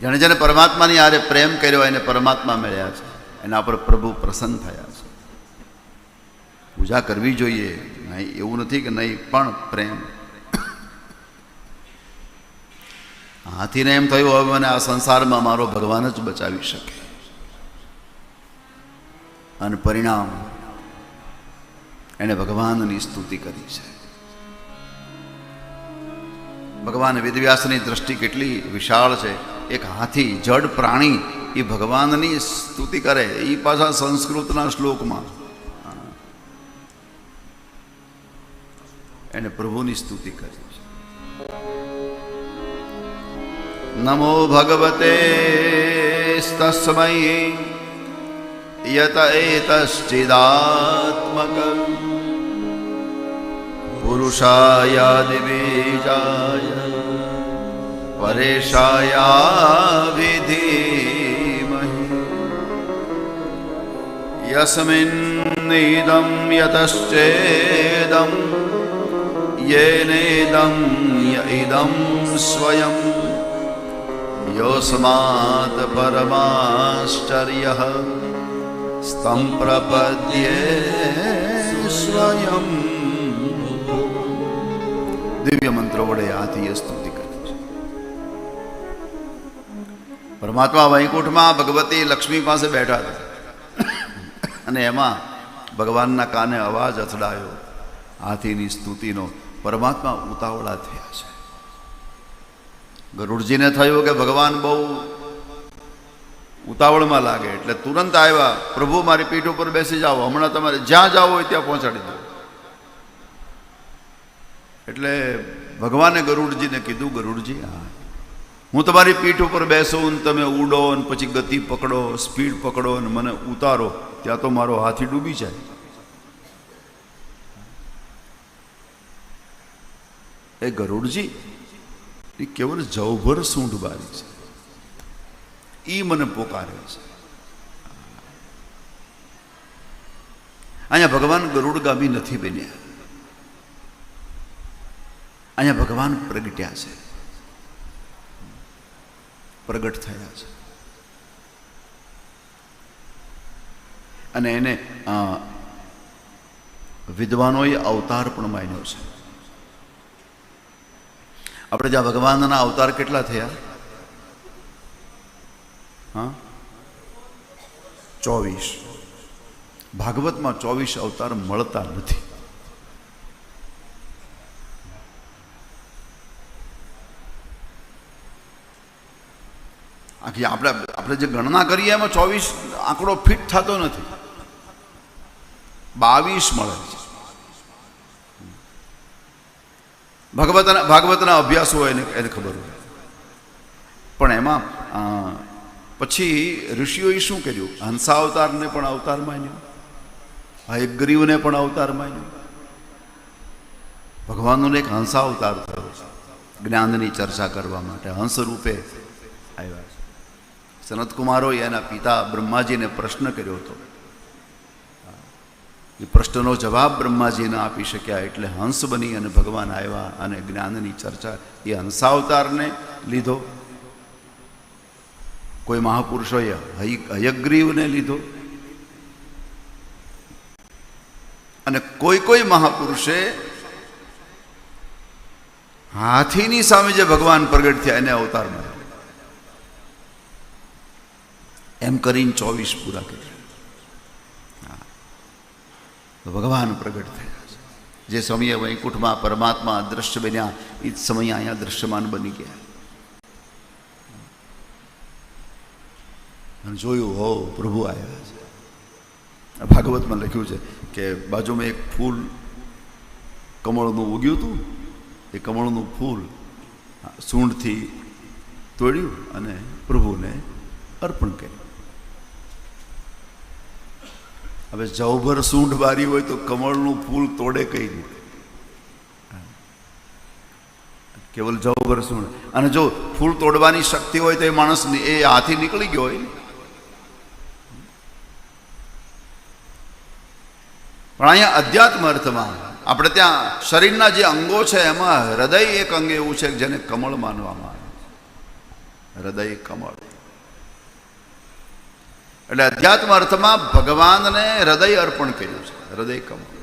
જેણે જેને પરમાત્માની આરે પ્રેમ કર્યો, એને પરમાત્મા મળ્યા છે. એના પર પ્રભુ પ્રસન્ન થયા છે. પૂજા કરવી જોઈએ. નહીં, એવું નથી કે નહીં, પણ પ્રેમ. હાથીને એમ થયું, હવે મને આ સંસારમાં મારો ભગવાન જ બચાવી શકે. અને પરિણામ, એણે ભગવાનની સ્તુતિ કરી છે. ભગવાન વેદવ્યાસની દ્રષ્ટિ કેટલી વિશાળ છે. એક હાથી, જડ પ્રાણી, એ ભગવાનની સ્તુતિ કરે એ પાછા સંસ્કૃતના શ્લોકમાં. એને પ્રભુની સ્તુતિ કરી નમો ભગવતે તસ્મય યત એતશ્ચિદાત્મક. પુરુષાયાદિબીજાય પરેશાયાવિધીમહિ યસ્મિન્નિદં યતશ્ચેદં येनेदं य इदं स्वयं योऽस्मात् परमाश्चर्यः स्तं प्रपद्ये સ્વયં દિવ્ય મંત્રો વડે આથી સ્તુતિ કરી પરમાત્મા વૈકુંઠમાં ભગવતી લક્ષ્મી પાસે બેઠા હતા. અને એમાં ભગવાનના કાને અવાજ અથડાયો. હાથીની સ્તુતિનો પરમાત્મા ઉતાવળા થયા છે. ગરુડજીને થયું કે ભગવાન બહુ ઉતાવળમાં લાગે, એટલે તુરંત આવ્યા, પ્રભુ, મારી પીઠ ઉપર બેસી જાઓ, હમણાં તમારે જ્યાં જાઓ હોય ત્યાં પહોંચાડી દો. એટલે ભગવાને ગરુડજીને કીધું, ગરુડજી, હા હું તમારી પીઠ ઉપર બેસો ને તમે ઉડો ને પછી ગતિ પકડો, સ્પીડ પકડો ને મને ઉતારો, ત્યાં તો મારો હાથી ડૂબી જાય. એ ગરુડજી, એ કેવળ જવભર સૂંઢ બારી છે. એ મને પોકારે છે. અહીંયા ભગવાન ગરુડગામી નથી બન્યા. અહીંયા ભગવાન પ્રગટ્યા છે. પ્રગટ થયા છે. અને એને વિદ્વાનોએ અવતાર પણ માન્યો છે. આપણે જ્યાં ભગવાનના અવતાર કેટલા થયા? હા? ચોવીસ. ભાગવતમાં ચોવીસ અવતાર મળતા નથી. આખી આપણે આપણે જે ગણના કરીએ એમાં ચોવીસ આંકડો ફિટ થતો નથી. બાવીસ મળે છે. ભગવતના ભાગવતના અભ્યાસ હોય એને એને ખબર હોય. પણ એમાં પછી ઋષિઓએ શું કર્યું? હંસા અવતારને પણ અવતાર માન્યો. હયગ્રીવને પણ અવતાર માન્યો. ભગવાનનો એક હંસા અવતાર થયો છે. જ્ઞાનની ચર્ચા કરવા માટે. હંસ રૂપે આવ્યા છે. સનતકુમારોએ એના પિતા બ્રહ્માજીને પ્રશ્ન કર્યો હતો. એ પ્રશ્નનો જવાબ બ્રહ્માજી ન આપી શક્યા એટલે હંસ બની અને ભગવાન આવ્યા અને જ્ઞાનની ચર્ચા, એ હંસાવતારને લીધો. કોઈ મહાપુરુષોએ હય- હયગ્રીવને લીધો. અને કોઈ કોઈ મહાપુરુષે હાથીની સામે જે ભગવાન પ્રગટ થયા, એને અવતાર મળ્યો. એમ કરીને ચોવીસ પૂરા કર્યા. ભગવાન પ્રગટ થયા છે. જે સમયે વૈકુંઠમાં પરમાત્મા દ્રશ્ય બન્યા, એ જ સમયે અહીંયા દ્રશ્યમાન બની ગયા. અને જોયું, હો, પ્રભુ આવ્યા છે. ભાગવતમાં લખ્યું છે કે બાજુમાં એક ફૂલ કમળનું ઉગ્યું હતું. એ કમળનું ફૂલ સૂંઢથી તોડ્યું અને પ્રભુને અર્પણ કર્યું. હવે જવભર સૂંઢ બારી હોય તો કમળનું ફૂલ તોડે કઈ નહીં કેવલ જવભર સૂંઢ. અને જો ફૂલ તોડવાની શક્તિ હોય તો એ માણસ એ હાથી નીકળી ગયો હોય પણ અહીંયા અધ્યાત્મ અર્થમાં આપણે ત્યાં શરીરના જે અંગો છે એમાં હૃદય એક અંગ એવું છે જેને કમળ માનવામાં આવે છે. હૃદય કમળ. એટલે અધ્યાત્મ અર્થમાં ભગવાનને હૃદય અર્પણ કર્યું છે હૃદય કમળ.